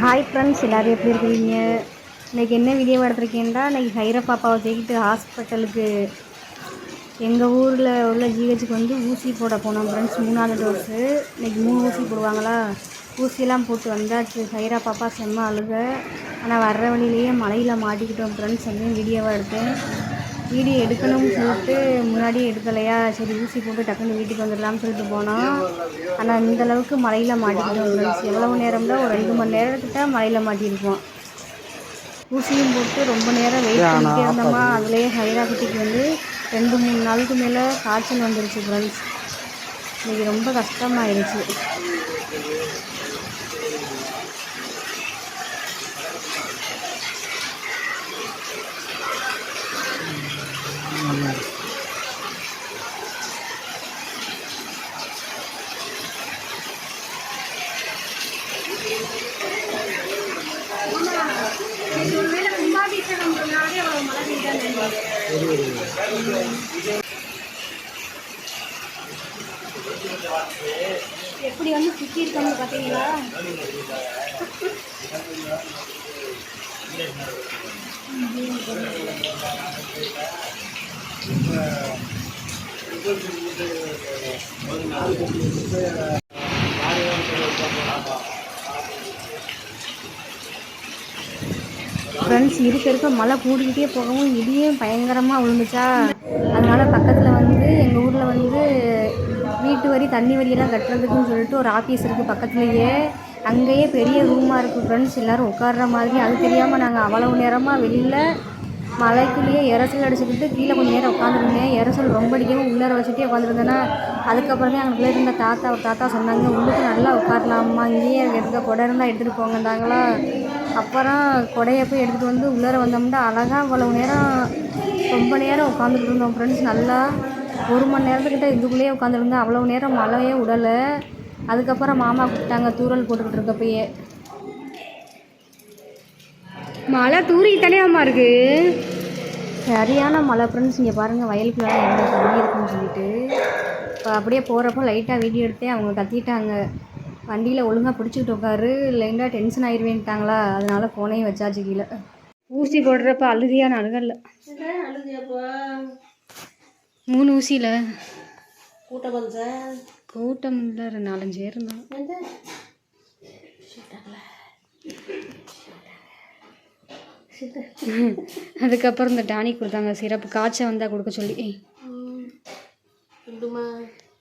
Hi friends எல்லோரும் எப்படி இருக்கிறீங்க? இன்றைக்கி என்ன வீடியோ எடுத்திருக்கேன்டா? இன்றைக்கி ஹைர பாப்பாவை தூக்கிட்டு ஹாஸ்பிட்டலுக்கு எங்கள் ஊரில் உள்ள ஜிஹெச்சுக்கு வந்து ஊசி போட போனோம் ஃப்ரெண்ட்ஸ் மூணாவது டோஸு இன்றைக்கி மூணு ஊசி போடுவாங்களா? ஊசியெல்லாம் போட்டு வந்தாச்சு. ஹைரா பாப்பா செம்ம அழுக. ஆனால் வர்ற வழியிலேயே மலையில் மாட்டிக்கிட்டோம் ஃப்ரெண்ட்ஸ் வந்து வீடியோவாக எடுத்தேன். வீடியோ எடுக்கணும்னு சொல்லிட்டு முன்னாடியே எடுக்கலையா? சரி ஊசி போட்டு டக்குன்னு வீட்டுக்கு வந்துடலாம்னு சொல்லிட்டு போனோம் ஆனால் இந்த அளவுக்கு மலையில் மாட்டிக்கிட்டோம் எவ்வளவு நேரம்ல ஒரு ரெண்டு மணி நேரத்துக்கிட்ட மலையில் மாட்டியிருப்போம். ஊசியும் போட்டு ரொம்ப நேரம் வெயிட் பண்ணிட்டே இருந்தோமா அதுலேயே ஹைரா குட்டிக்கு வந்து ரெண்டு மூணு நாளுக்கு மேலே காய்ச்சல் வந்துருச்சு ஃப்ரெண்ட்ஸ் இன்றைக்கி ரொம்ப கஷ்டமாயிருச்சு. எப்படி வந்து சுற்றி இருக்காங்க பார்த்தீங்களா? ஃப்ரெண்ட்ஸ் இருக்க இருக்க மழை கூடிக்கிட்டே போகவும் இடியும் பயங்கரமாக விழுந்துச்சா? அதனால் பக்கத்தில் வந்து எங்கள் ஊரில் வந்து வீட்டு வரி தண்ணி வரியெல்லாம் கட்டுறதுக்குன்னு சொல்லிட்டு ஒரு ஆஃபீஸ் இருக்குது பக்கத்துலேயே. அங்கேயே பெரிய ரூமாக இருக்குது ஃப்ரெண்ட்ஸ் எல்லோரும் உட்கார்ற மாதிரி. அது தெரியாமல் நாங்கள் அவ்வளவு நேரமாக வெளியில் மலைக்குள்ளேயே இறச்சல் அடிச்சுக்கிட்டு கீழே கொஞ்சம் நேரம் உட்காந்துருந்தேன் இறச்சல் ரொம்ப அடிக்கவும் உள்ளார வச்சுட்டே உட்காந்துருந்தேன்னா அதுக்கப்புறமே அங்கே இருந்த தாத்தா ஒரு தாத்தா சொன்னாங்க உள்ளுக்கு நல்லா உட்காரலாமா இங்கேயே எடுக்க கொடை இருந்தால் எடுத்துகிட்டு போங்கந்தாங்களா அப்புறம் கொடையை போய் எடுத்துகிட்டு வந்து உள்ளார வந்தோம்னா அழகாக இவ்வளவு நேரம் ரொம்ப நேரம் உட்காந்துட்டு இருந்தோம் ஃப்ரெண்ட்ஸ் நல்லா ஒரு மணி நேரத்துக்கிட்ட இதுக்குள்ளேயே உட்காந்துருந்தேன் அவ்வளோ நேரம் மழையே விடலை அதுக்கப்புறம் மாமா கூப்பிட்டாங்க தூரல் போட்டுக்கிட்டு இருக்கப்பயே. மழை தூரிக்கிட்டாலே அம்மா இருக்கு. சரியான மழை ஃப்ரெண்ட்ஸ் இங்கே பாருங்கள் வயலுக்குள்ளே என்ன தண்ணி இருக்குன்னு சொல்லிட்டு. இப்போ அப்படியே போகிறப்போ லைட்டாக வீடியோ எடுத்து அவங்க கத்திட்டாங்க. வண்டியில் ஒழுங்காக பிடிச்சிக்கிட்டு உட்காரு இல்லைன்னா டென்ஷன் ஆயிடுவேன்ட்டாங்களா அதனால ஃபோனையும் வச்சாச்சு கீழே. ஊசி போடுறப்ப அழுகையான அழுகல்ல மூணு ஊசியில். கூட்டம் வந்து கூட்டம் இல்லை ரெண்டு நாலஞ்சு பேர் இருந்தாங்க. அதுக்கப்புறம் இந்த டானிக் கொடுத்தாங்க சிரப்பு. காய்ச்சல் வந்தால் கொடுக்க சொல்லி.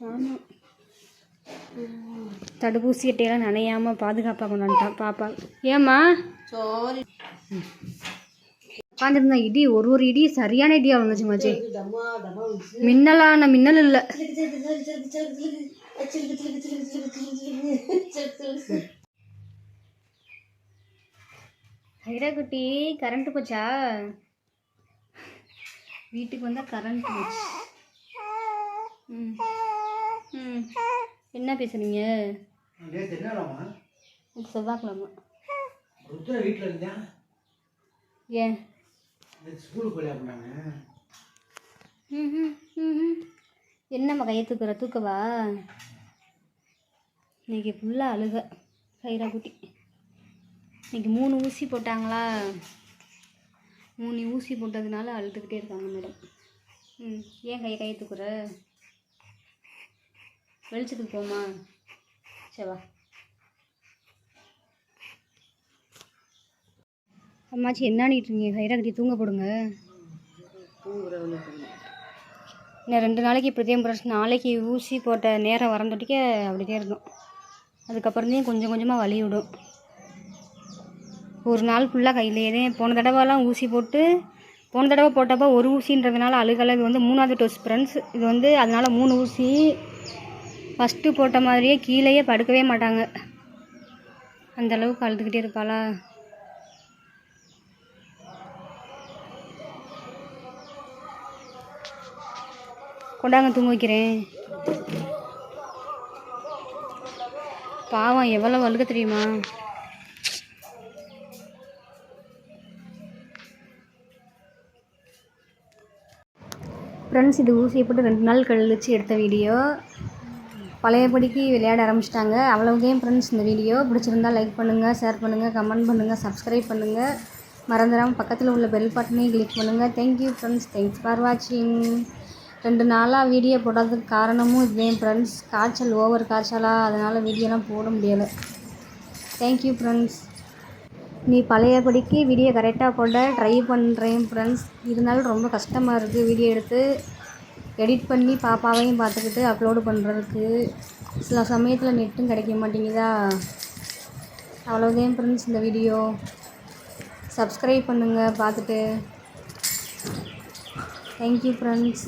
ஆமாம் தடுப்பூசி அட்டையெல்லாம் நனையாமல் பாதுகாப்பாக கொண்டாந்துட்டான் பாப்பா ஏம்மா சாரி உட்காந்துருந்தா இடி ஒரு ஒரு இடி சரியான இடியாக வந்துச்சு மாச்சி. மின்னலான மின்னல் இல்லை குட்டி கரண்ட் போச்சா வீட்டுக்கு வந்தால் கரண்ட் போச்சு ம் என்ன பேசுறீங்க? செவ்வாய்க்கிழமை. ருத்ரா வீட்டில் இருந்தேன் ஏன்? ஸ்கூலுக்கு போய் அப்படின்னாங்க. என்னம்மா கையை தூக்குற? தூக்கவா? இன்னைக்கு ஃபுல்லாக அழுக. கைரா குட்டி. இன்னைக்கு மூணு ஊசி போட்டாங்களா? மூணு ஊசி போட்டதுனால அழுதுகிட்டே இருக்காங்க மேடம் ம் ஏன் கையை கையை தூக்குற? வெளிச்சத்துக்கு போமா சரி அம்மாச்சி என்ன இருக்கீங்க? கட்டி தூங்க போடுங்க. இன்னும் ரெண்டு நாளைக்கு இப்படிதே பிரஷ் நாளைக்கு ஊசி போட்ட நேரம் வரந்தொட்டிக்க அப்படிதே இருக்கும் அதுக்கப்புறந்தே கொஞ்சம் கொஞ்சமாக வலி விடும். ஒரு நாள் ஃபுல்லாக கையிலேயே தான் போன தடவைலாம் ஊசி போட்டு போன தடவை போட்டப்போ ஒரு ஊசின்றதுனால அழுகலை. இது வந்து மூணாவது டோஸ் ஃப்ரெண்ட்ஸ் இது வந்து அதனால மூணு ஊசி ஃபஸ்ட்டு போட்ட மாதிரியே கீழேயே படுக்கவே மாட்டாங்க. அந்தளவுக்கு அழுதுகிட்டே இருப்பாளா? கொண்டாங்க தூங்க வைக்கிறேன். பாவம் எவ்வளோ வழுக்க தெரியுமா? ஃப்ரெண்ட்ஸ் இது ஊசியை போட்டு ரெண்டு நாள் கழிச்சு எடுத்த வீடியோ பழையபடிக்கு விளையாட ஆரம்பிச்சிட்டாங்க. அவ்வளவுதான் ஃப்ரெண்ட்ஸ் இந்த வீடியோ பிடிச்சிருந்தா லைக் பண்ணுங்கள் ஷேர் பண்ணுங்கள் கமெண்ட் பண்ணுங்கள் சப்ஸ்கிரைப் பண்ணுங்கள் மறந்துடாமல் பக்கத்தில் உள்ள பெல் பட்டனையும் கிளிக் பண்ணுங்கள் தேங்க்யூ ஃப்ரெண்ட்ஸ் தேங்க்ஸ் ஃபார் வாட்சிங் ரெண்டு நாளாக வீடியோ போடாததுக்கு காரணமும் இதுதான் ஃப்ரெண்ட்ஸ் காய்ச்சல் ஓவர் காய்ச்சலாக அதனால் வீடியோலாம் போட முடியலை. தேங்க்யூ ஃப்ரெண்ட்ஸ் நீ பழையபடிக்கு வீடியோ கரெக்டாக போட ட்ரை பண்ணுறேன் ஃப்ரெண்ட்ஸ் இருந்தாலும் ரொம்ப கஷ்டமாக இருக்குது வீடியோ எடுத்து. எடிட் பண்ணி பாப்பாவையும் பார்த்துக்கிட்டு அப்லோடு பண்ணுறதுக்கு சில சமயத்தில் நெட்டும் கிடைக்க மாட்டேங்குதா? அவ்வளோதான் ஃப்ரெண்ட்ஸ் இந்த வீடியோ சப்ஸ்கிரைப் பண்ணுங்கள் பார்த்துட்டு. Thank you friends